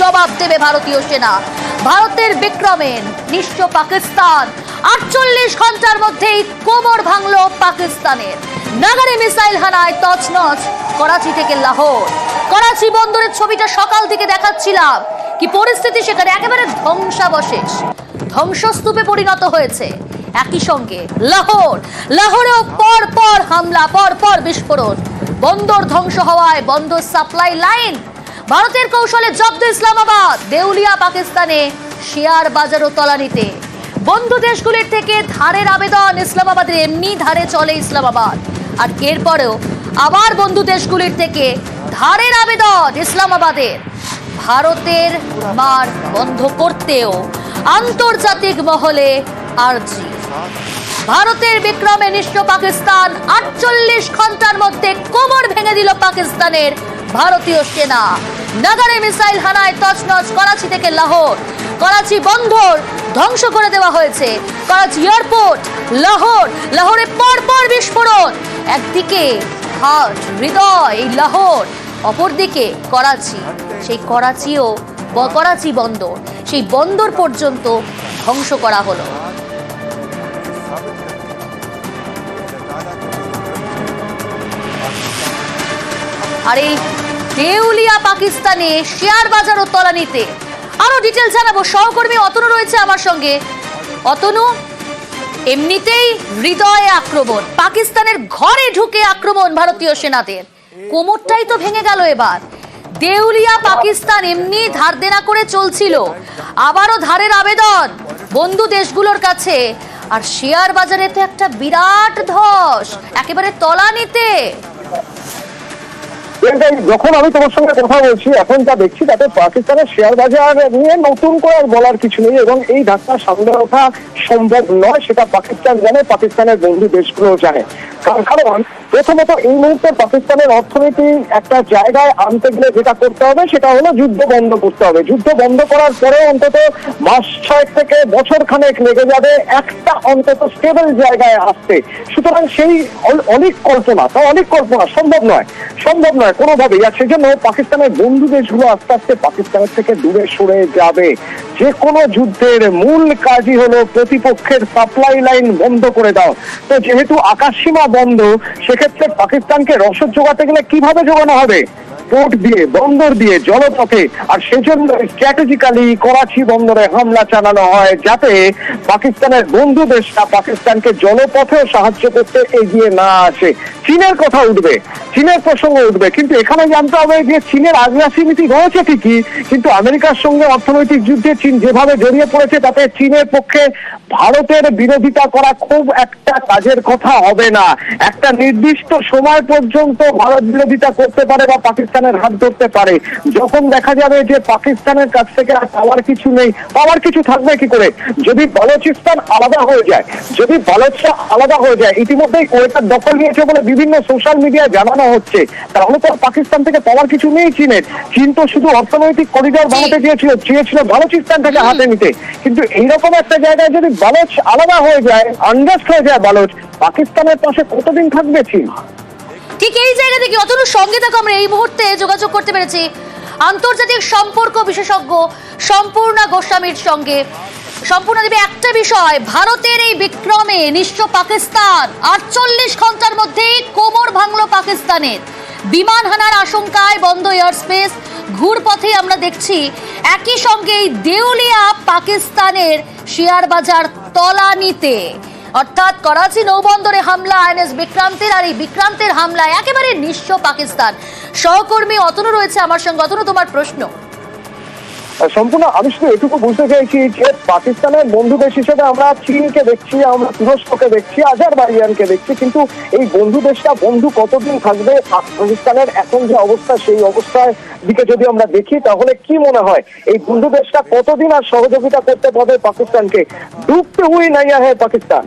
জবাব দেবে ভারতীয় সেনা। ভারতের বিক্রমে নিঃস্ব পাকিস্তান। আটচল্লিশ ঘণ্টার মধ্যেই কোমর ভাঙল পাকিস্তানের। নাগারে মিসাইল হানায় তছনছ করাচি থেকে লাহোর। করাচি বন্দরের ছবিটা সকাল থেকে দেখাচ্ছিলাম। কি পরিস্থিতি সেখানে একেবারে ধ্বংসাবশেষ। ধ্বংসস্তূপে পরিণত হয়েছে। একই সঙ্গে লাহোর। লাহোরেও পর পর হামলা পর পর বিস্ফোরণ। বন্দর ধ্বংস হওয়ায় বন্দর সাপ্লাই লাইন ভারতের কৌশলে জব্দ ইসলামাবাদ। দেউলিয়া, পাকিস্তানে শেয়ার বাজারও তলানিতে। বন্ধু দেশগুলির থেকে ধারের আবেদন ইসলামাবাদের এমনি ধারে চলে ইসলামাবাদ। আর এরপরেও আবার বন্ধু দেশগুলির থেকে ধারের আবেদন ইসলামাবাদের। ভারতের মার বন্ধ করতেও আন্তর্জাতিক মহলে আর্জি। ভারতের বিক্রমে নিষ্ঠ পাকিস্তান আটচল্লিশ ঘণ্টার মধ্যে কোমর ভেঙে দিল পাকিস্তানের ভারতীয় সেনা। নাগারে মিসাইল হানায় তছনছ করাচি থেকে লাহোর। করাচি বন্দর ধ্বংস করে দেওয়া হয়েছে। করাচি এয়ারপোর্ট, লাহোর। লাহোরে পর পর বিস্ফোরণ। একদিকে হার্ট হৃদয়, এই লাহোর। অপরদিকে করাচি। সেই করাচিও করাচি বন্দর। সেই বন্দর পর্যন্ত ধ্বংস করা হলো। আর এই দেউলিয়া পাকিস্তানে শেয়ার বাজার ও তলানিতে। আরও ডিটেল জানাব। সহকর্মী অতনু রয়েছে আমার সঙ্গে। অতনু, এমনিতেই হৃদয়ে আক্রমণ। পাকিস্তানের ঘরে ঢুকে আক্রমণ ভারতীয় সেনাদের। কোমরটাই তো ভেঙে গেল এবার। দেউলিয়া পাকিস্তান এমনি ধার দেনা করে চলছিল। আবারও ধারের আবেদন বন্ধু দেশগুলোর কাছে। আর শেয়ার বাজারে তো একটা বিরাট ধস। একেবারে তলানিতে। এটাই যখন আমি তোমার সঙ্গে কথা বলছি, এখন যা দেখছি তাতে পাকিস্তানের শেয়ার বাজার নিয়ে নতুন করে বলার কিছু নেই এবং এই ধাক্কা সামনে ওঠা সম্ভব নয়, সেটা পাকিস্তান জানে, পাকিস্তানের বন্ধু দেশগুলো জানে। কারণ কারণ প্রথমত এই মুহূর্তে পাকিস্তানের অর্থনীতি একটা জায়গায় আনতে গেলে যেটা করতে হবে, সেটা হলো যুদ্ধ বন্ধ করতে হবে। যুদ্ধ বন্ধ করার পরে অন্তত মাস ছয় থেকে বছর খানেক লেগে যাবে, একটা অন্তত স্টেবল জায়গায় আসতে। সুতরাং সেই অনেক কল্পনা, তা অনেক কল্পনা, সম্ভব নয়। সম্ভব নয় কোনোভাবেই। আর সেজন্য পাকিস্তানের বন্ধু দেশগুলো আস্তে আস্তে পাকিস্তানের থেকে দূরে সরে যাবে। যে কোনো যুদ্ধের মূল কাজই হলো প্রতিপক্ষের সাপ্লাই লাইন বন্ধ করে দাও। তো যেহেতু আকাশসীমা বন্ধ সেক্ষেত্রে পাকিস্তানকে রসদ জোগাতে গেলে কীভাবে যোগানো হবে? পোর্ট দিয়ে, বন্দর দিয়ে, জলপথে, আর সেজন্য স্ট্র্যাটেজিক্যালি করাচি বন্দরে হামলা চালানো হয় যাতে পাকিস্তানের বন্ধু দেশটা পাকিস্তানকে জলপথেও সাহায্য করতে এগিয়ে না আসে। চীনের কথা উঠবে, চীনের প্রসঙ্গ উঠবে, কিন্তু এখানে জানতে হবে যে চীনের আগ্রাসী নীতি রয়েছে ঠিকই, কিন্তু আমেরিকার সঙ্গে অর্থনৈতিক যুদ্ধে চীন যেভাবে জড়িয়ে পড়েছে, তাতে চীনের পক্ষে ভারতের বিরোধিতা করা খুব একটা কাজের কথা হবে না। একটা নির্দিষ্ট সময় পর্যন্ত ভারত বিরোধিতা করতে পারে বা পাকিস্তানের হাত ধরতে পারে। যখন দেখা যাবে যে পাকিস্তানের কাছ থেকে আর পাওয়ার কিছু নেই, পাওয়ার কিছু থাকবে কি করে? যদি বালোচিস্তান আলাদা হয়ে যায়, যদি বালোচা আলাদা হয়ে যায়, ইতিমধ্যেই কোয়েটার দখল নিয়েছে বলে বিভিন্ন সোশ্যাল মিডিয়ায় জানানো হচ্ছে। তাহলে তো পাকিস্তান থেকে পাওয়ার কিছু নেই চীনের। চীন তো শুধু অর্থনৈতিক করিডোর বানাতে চেয়েছিল চেয়েছিল বালোচিস্তান থেকে হাতে নিতে। কিন্তু এইরকম একটা জায়গায় যদি বালোচ আলাদা হয়ে যায় আন্ডাস্ট হয়ে যায় বালোচ, পাকিস্তানের পাশে কতদিন থাকবে চীন? ঠিক এই জায়গা থেকে অতনুর সঙ্গে আমরা এই মুহূর্তে যোগাযোগ করতে পেরেছি। আন্তর্জাতিক সম্পর্ক বিশেষজ্ঞ সম্পূর্ণ গোস্বামীর সঙ্গে। সম্পূর্ণ দেবে একটা বিষয়, ভারতের এই বিক্রমে নিঃস্ব পাকিস্তান। আটচল্লিশ ঘণ্টার মধ্যেই কোমর ভাঙল পাকিস্তানের। বিমান হানার আশঙ্কায় বন্ধ এয়ার স্পেস ঘুরপথে আমরা দেখছি একই সঙ্গে এই দেউলিয়া পাকিস্তানের শেয়ার বাজার তলানিতে। অর্থাৎ করাচি নৌবন্দরে হামলা, আইএনএস বিক্রান্তের আর এই বিক্রান্তের হামলায় একেবারে নিঃস্ব পাকিস্তান। সহকর্মী অতনু রয়েছে আমার সঙ্গে। অতনু, তোমার প্রশ্ন? সম্পূর্ণ, আমি শুধু এটুকু বুঝতে চাইছি যে পাকিস্তানের বন্ধু দেশ হিসেবে আমরা চীনকে দেখছি, আমরা তুরস্ককে দেখছি, আজারবাইজানকে দেখছি, কিন্তু এই বন্ধু দেশটা বন্ধু কতদিন থাকবে? পাকিস্তানের এখন যে অবস্থা, সেই অবস্থার দিকে যদি আমরা দেখি, তাহলে কি মনে হয়? এই বন্ধু দেশটা কতদিন আর সহযোগিতা করতে পারবে পাকিস্তানকে? ডুবতে হুই নাইয়া হ্যাঁ পাকিস্তান।